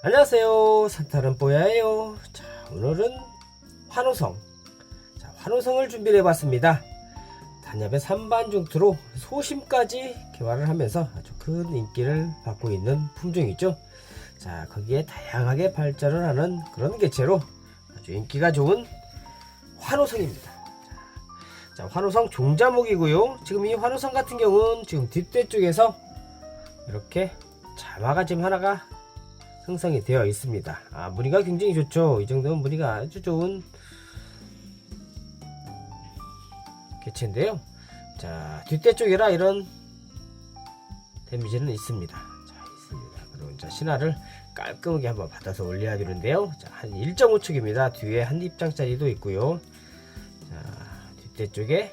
안녕하세요. 산타른 뽀야예요. 자 오늘은 환호성. 자 환호성을 준비를 해봤습니다. 단엽의 3반 중투로 소심까지 개발을 하면서 아주 큰 인기를 받고 있는 품종이죠. 자 거기에 다양하게 발전을 하는 그런 개체로 아주 인기가 좋은 환호성입니다. 자, 자 환호성 종자목이고요. 지금 이 환호성 같은 경우는 지금 뒷대 쪽에서 이렇게 자마가 지금 하나가 형성이 되어 있습니다. 아, 무늬가 굉장히 좋죠. 이 정도면 무늬가 아주 좋은 개체인데요. 자, 뒷대 쪽이라 이런 데미지는 있습니다. 자, 있습니다. 그리고 자, 신화를 깔끔하게 한번 받아서 올려야 되는데요. 자, 한 1.5축입니다. 뒤에 한 입장짜리도 있고요. 자, 뒷대 쪽에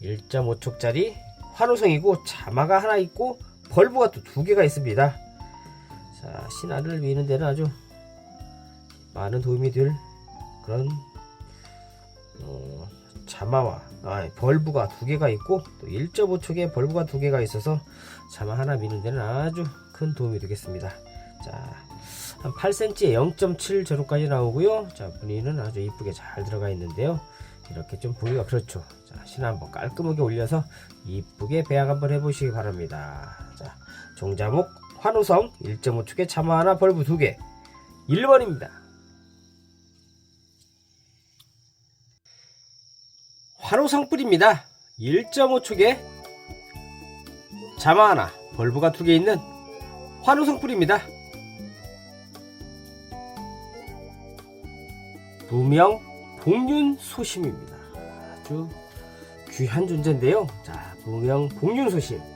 1.5촉짜리 환호성이고 자마가 하나 있고 벌브가 또 두 개가 있습니다. 자, 신화를 미는 데는 아주 많은 도움이 될 그런 어, 자마와 아, 벌브가 두 개가 있고 또 1.5촉에 벌브가 두 개가 있어서 자마 하나 미는 데는 아주 큰 도움이 되겠습니다. 자, 한 8cm에 0.7 제로까지 나오고요. 자, 무늬는 아주 이쁘게 잘 들어가 있는데요. 이렇게 좀 보기가 그렇죠. 자, 신화 한번 깔끔하게 올려서 이쁘게 배양 한번 해보시기 바랍니다. 자, 종자목 환호성 1.5축에 참화 하나 벌브 2개 1번입니다. 환호성 뿌리입니다. 1.5축에 자마 하나 벌브가 2개 있는 환호성 뿌리입니다. 무명 복륜 소심입니다. 아주 귀한 존재인데요. 자, 무명 복륜 소심.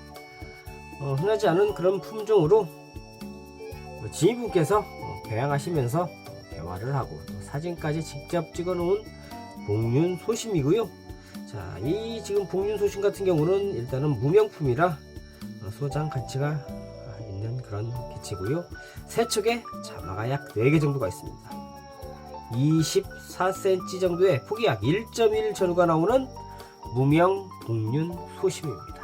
어, 흔하지 않은 그런 품종으로 뭐 지인분께서 어, 배양하시면서 어, 대화를 하고 또 사진까지 직접 찍어 놓은 복륜 소심이고요. 자, 이 지금 복륜 소심 같은 경우는 일단은 무명품이라 어, 소장 가치가 있는 그런 개체고요. 세척에 자마가 약 4개 정도가 있습니다. 24cm 정도의 폭이 약 1.1 전후가 나오는 무명 복륜 소심입니다.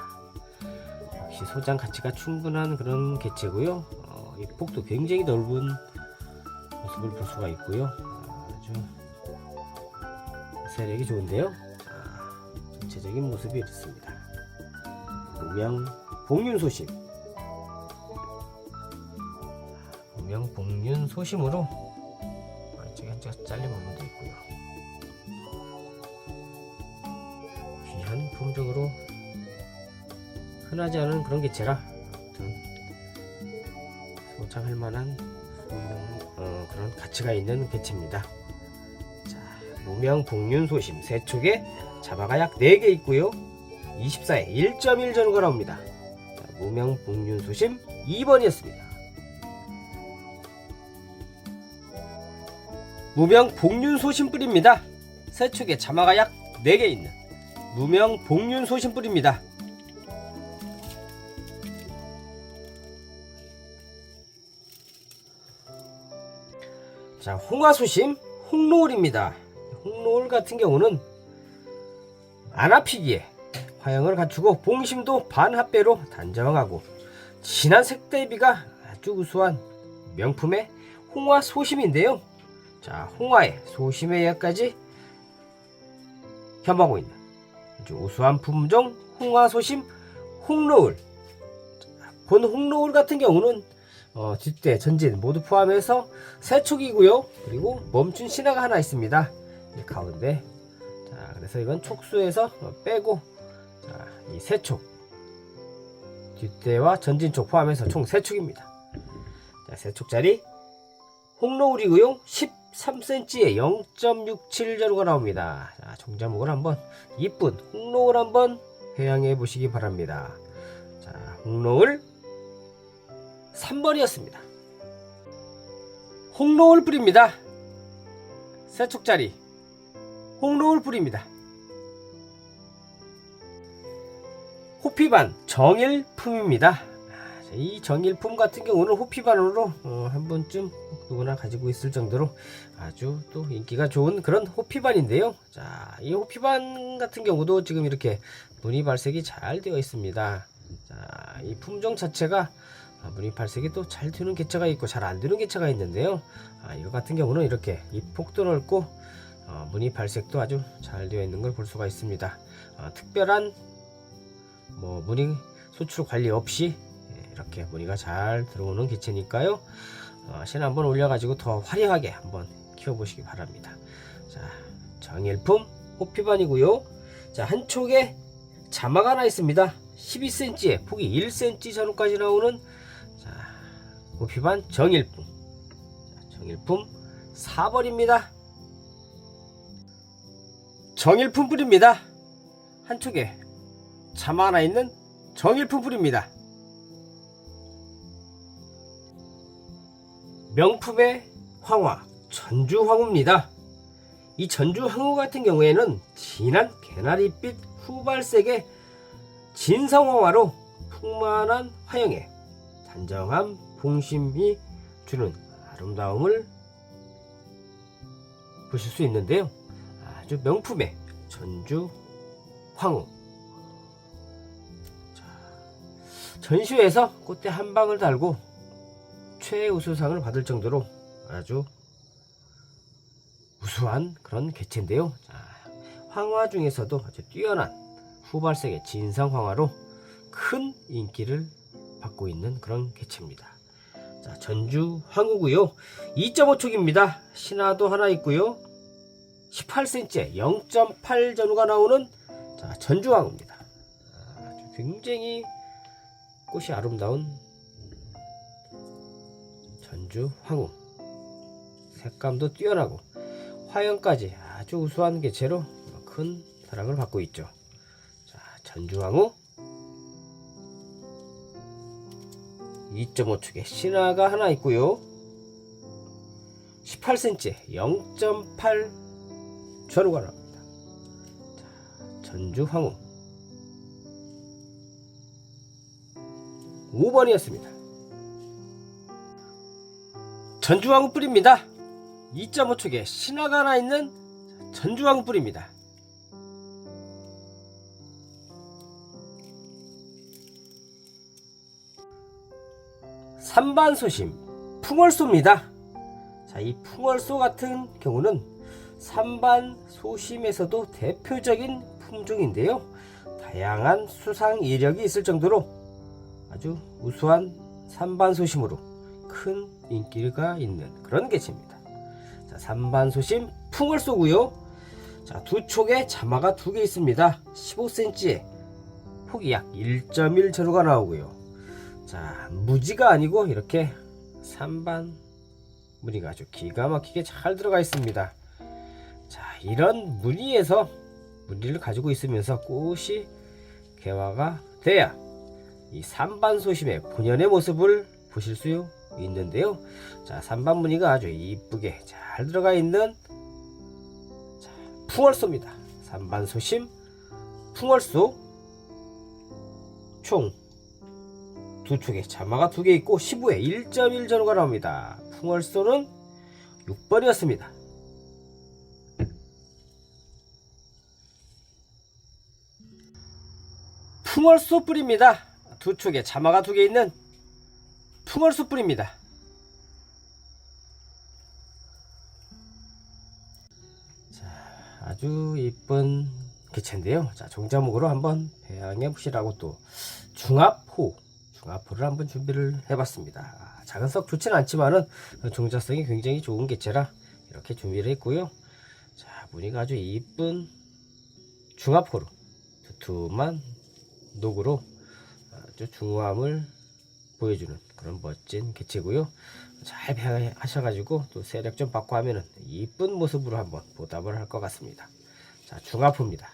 역시 소장 가치가 충분한 그런 개체고요. 어, 이 폭도 굉장히 넓은 모습을 볼 수가 있고요. 아주 세력이 좋은데요. 자, 전체적인 모습이 이렇습니다. 무명 복륜 소심. 무명 복륜 소심으로 안쪽에 한쪽 잘린 부분도 있고요. 귀한 품종으로 흔하지 않은 그런 개체라 소장할 만한 분명, 어, 그런 가치가 있는 개체입니다. 자, 무명 복륜 소심 세촉에 자바가 약 4개 있고요. 24에 1.1 전후가 나옵니다. 자, 무명 복륜 소심 2번이었습니다. 무명 복륜 소심 뿌리입니다. 세촉에 자마가 약 4개 있는 무명 복륜 소심 뿌리입니다. 자, 홍화소심 홍로울입니다. 홍로울 같은 경우는 안 아피기에 화형을 갖추고 봉심도 반합배로 단정하고 진한 색 대비가 아주 우수한 명품의 홍화 소심인데요. 자, 홍화에 소심의 약까지 겸하고 있는 아주 우수한 품종 홍화 소심 홍로울. 본 홍로울 같은 경우는 어, 뒷대, 전진 모두 포함해서 세 촉이고요. 그리고 멈춘 신화가 하나 있습니다. 이 가운데. 자, 그래서 이건 촉수에서 어, 빼고 자, 이 세 촉. 뒷대와 전진 촉 포함해서 총 세 촉입니다. 자, 세 촉짜리 홍로울이고요. 13cm에 0.67 전후가 나옵니다. 자, 종자목을 한번 이쁜 홍로울 한번 회양해 보시기 바랍니다. 자, 홍로울 3번이었습니다. 홍로울 뿌립니다. 세촉짜리 홍로울 뿌립니다. 호피반 정일품입니다. 아, 이 정일품 같은 경우는 호피반으로 어, 한 번쯤 누구나 가지고 있을 정도로 아주 또 인기가 좋은 그런 호피반인데요. 자, 이 호피반 같은 경우도 지금 이렇게 무늬 발색이 잘 되어 있습니다. 자, 이 품종 자체가 발색이 또 잘 되는 개체가 있고 잘 안 되는 개체가 있는데요. 아, 이거 같은 경우는 이렇게 이 폭도 넓고 어, 무늬 발색도 아주 잘 되어 있는 걸 볼 수가 있습니다. 아, 특별한 뭐 무늬 소출 관리 없이 예, 이렇게 무늬가 잘 들어오는 개체니까요. 어, 신 한번 올려가지고 더 화려하게 한번 키워보시기 바랍니다. 자, 정일품 호피반이고요. 자, 한쪽에 자막 하나 있습니다. 12cm에 폭이 1cm 전후까지 나오는 자, 호피반 정일품. 자, 정일품 4번입니다. 정일품 뿌립니다. 한쪽에 자막 하나 있는 정일품 뿌립니다. 명품의 황화 전주 황후입니다. 이 전주 황후 같은 경우에는 진한 개나리빛 후발색의 진성 황화로 풍만한 화형에 단정한 봉심이 주는 아름다움을 보실 수 있는데요. 아주 명품의 전주 황후. 자, 전시회에서 꽃대 한 방을 달고 최우수상을 받을 정도로 아주 우수한 그런 개체인데요. 자, 황화 중에서도 아주 뛰어난 후발색의 진성 황화로 큰 인기를 받고 있는 그런 개체입니다. 자, 전주 황후고요. 2.5촉입니다. 신화도 하나 있고요. 18cm 0.8 전후가 나오는 자, 전주 황후입니다. 아주 굉장히 꽃이 아름다운 전주 황후. 색감도 뛰어나고 화형까지 아주 우수한 개체로 큰 사랑을 받고 있죠. 자, 전주 황후 2.5축에 신화가 하나 있고요. 18cm 0.8 전후가 나옵니다. 자, 전주 황후 5번이었습니다. 전주황후 뿌립니다. 2.5촉에 신화가 하나 있는 전주황후 뿌립니다. 삼반소심 풍월소입니다. 자, 이 풍월소 같은 경우는 삼반소심에서도 대표적인 품종인데요. 다양한 수상 이력이 있을 정도로 아주 우수한 삼반소심으로 큰 인기가 있는 그런 개체입니다. 자, 삼반소심 풍월소고요. 자, 두 촉에 자마가 두 개 있습니다. 15cm에 폭이 약 1.1 제로가 나오고요. 자, 무지가 아니고 이렇게 삼반 무늬가 아주 기가 막히게 잘 들어가 있습니다. 자, 이런 무늬에서 무늬를 가지고 있으면서 꽃이 개화가 돼야 이 삼반 소심의 본연의 모습을 보실 수 있는데요. 자, 삼반 무늬가 아주 이쁘게 잘 들어가 있는 자, 풍월소입니다. 삼반 소심 풍월소 총 두 축에 자마가 두 개 있고 15에 1.1 전후가 나옵니다. 풍월소는 6번이었습니다. 풍월소 뿌립니다. 두 축에 자마가 두 개 있는 풍월소 뿌립니다. 자, 아주 이쁜 개체인데요. 자, 종자목으로 한번 배양해 보시라고 또 중합호, 중합호를 한번 준비를 해봤습니다. 아, 작은 썩 좋지는 않지만은 종자성이 굉장히 좋은 개체라 이렇게 준비를 했고요. 자, 무늬가 아주 이쁜 중합호로 두툼한 녹으로 아주 중후함을 보여주는 그런 멋진 개체고요. 잘 배양하셔가지고 또 세력 좀 받고 하면은 이쁜 모습으로 한번 보답을 할 것 같습니다. 자, 중화포입니다.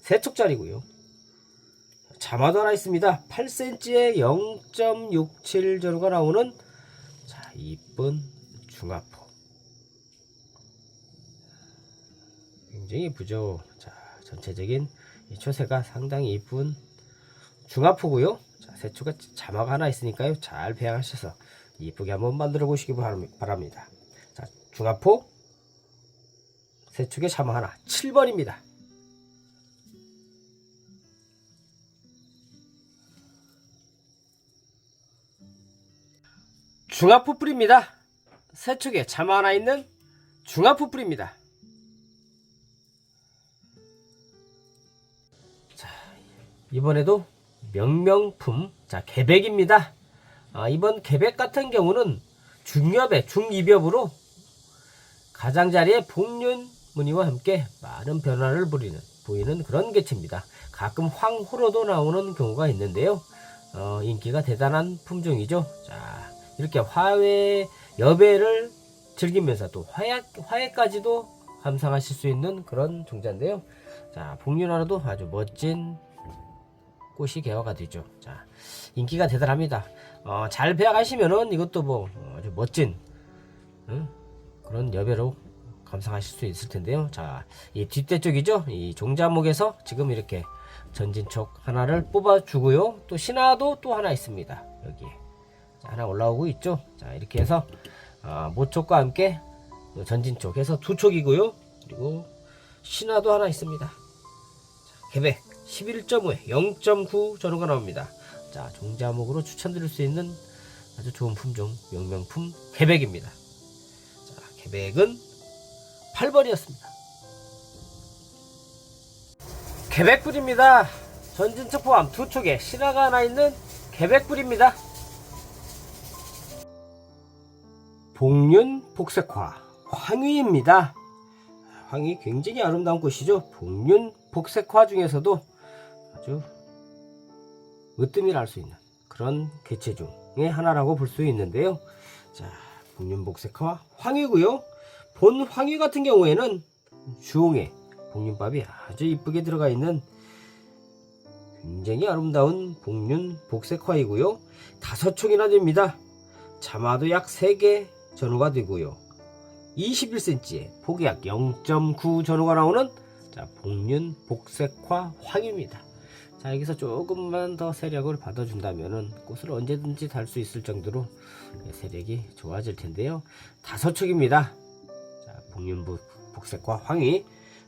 세 촉짜리고요. 자마도 하나 있습니다. 8cm에 0.67 전후가 나오는 자, 이쁜 중화포. 굉장히 이쁘죠. 자, 전체적인 이 초세가 상당히 이쁜 중화포고요. 자, 세초가 자막 하나 있으니까요. 잘 배양하셔서 이쁘게 한번 만들어 보시기 바랍니다. 자, 중화포 세축의 자막 하나 7번입니다. 중화포 뿌립니다. 세축에 자마 하나 있는 중화포 뿌립니다. 자, 이번에도 명명품 자 개백입니다. 아, 이번 개백 같은 경우는 중엽의 중이엽으로 가장자리에 복륜 무늬와 함께 많은 변화를 부리는 보이는 그런 개체입니다. 가끔 황호로도 나오는 경우가 있는데요. 어, 인기가 대단한 품종이죠. 자, 이렇게 화훼 여배를 즐기면서 또 화해, 화해까지도 감상하실 수 있는 그런 종자인데요. 자, 복륜하나도 아주 멋진 꽃이 개화가 되죠. 자, 인기가 대단합니다. 어, 잘 배워가시면은 이것도 뭐 어, 아주 멋진 응? 그런 여배로 감상하실 수 있을 텐데요. 자, 이 뒷대 쪽이죠. 이 종자목에서 지금 이렇게 전진촉 하나를 뽑아주고요. 또 신화도 또 하나 있습니다. 여기에 자, 하나 올라오고 있죠. 자, 이렇게 해서 아, 모촉과 함께 전진촉 해서 두 촉이고요. 그리고 신화도 하나 있습니다. 자, 개백 11.5에 0.9 전후가 나옵니다. 자, 종자목으로 추천드릴 수 있는 아주 좋은 품종 명명품 개백입니다. 자, 개백은 8번이었습니다. 개백불입니다. 전진척 포함 두 촉에 신화가 하나 있는 개백불입니다. 복륜 복색화 황위입니다. 황위 굉장히 아름다운 꽃이죠. 복륜 복색화 중에서도 아주 으뜸이 날수 있는 그런 개체 중의 하나라고 볼 수 있는데요. 자, 복륜 복색화 황위고요. 본 황위 같은 경우에는 주홍에 복륜밥이 아주 이쁘게 들어가 있는 굉장히 아름다운 복륜 복색화이고요. 다섯 촉이나 됩니다. 자마도 약 3개 전후가 되고요. 21cm에 폭이 약0.9 전후가 나오는 자, 복륜 복색화 황입니다. 자, 여기서 조금만 더 세력을 받아준다면은 꽃을 언제든지 달 수 있을 정도로 세력이 좋아질 텐데요. 다섯 촉입니다. 자, 복륜 복색화 황이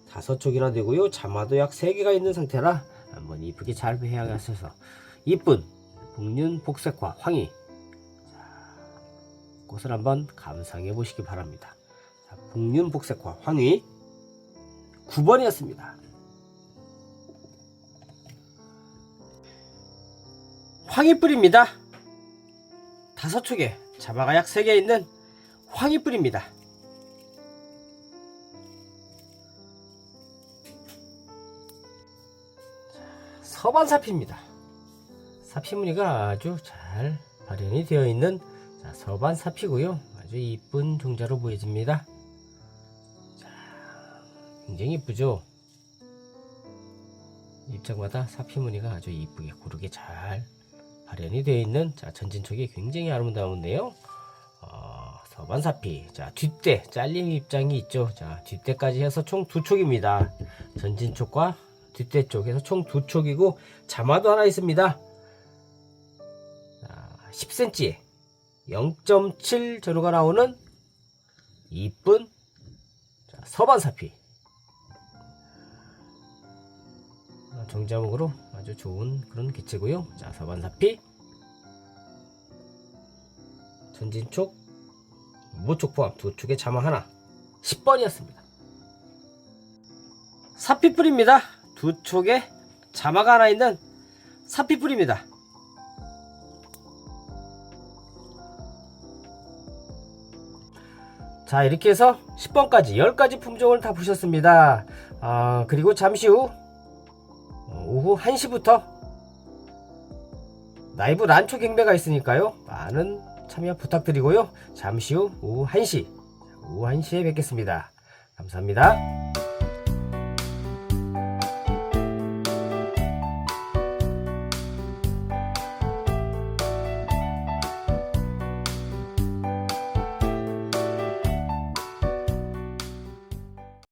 다섯 촉이나 되고요. 자마도 약 3개가 있는 상태라 한번 이쁘게 잘 배양하셔서 이쁜 복륜 복색화 황이 꽃을 한번 감상해 보시기 바랍니다. 자, 복륜 복색화 황위 9번이었습니다. 황이뿔입니다. 다섯 촉에 자마가 약 3개 있는 황이뿔입니다. 서반사피입니다. 사피 무늬가 아주 잘 발현이 되어 있는 자, 서반사피고요. 아주 이쁜 종자로 보여집니다. 자, 굉장히 이쁘죠? 입장마다 사피 무늬가 아주 이쁘게 고르게 잘 발현이 되어 있는 자, 전진촉이 굉장히 아름다운데요. 어, 서반 사피. 자, 뒷대 잘림 입장이 있죠. 자, 뒷대까지 해서 총 두 촉입니다. 전진촉과 뒷대 쪽에서 총 두 촉이고 자마도 하나 있습니다. 자, 10cm에 0.7 전후가 나오는 이쁜 자, 서반사피 어, 정자목으로 아주 좋은 그런 개체고요. 자, 서반사피 전진촉 모촉 포함 두 촉에 자마 하나 10번이었습니다. 사피뿔입니다. 두 촉에 자마가 하나 있는 사피뿔입니다. 자 이렇게 해서 10번까지 10가지 품종을 다 보셨습니다. 아 그리고 잠시 후 어, 오후 1시부터 라이브 란초 경매가 있으니까요. 많은 참여 부탁드리고요. 잠시 후 오후 1시 오후 1시에 뵙겠습니다. 감사합니다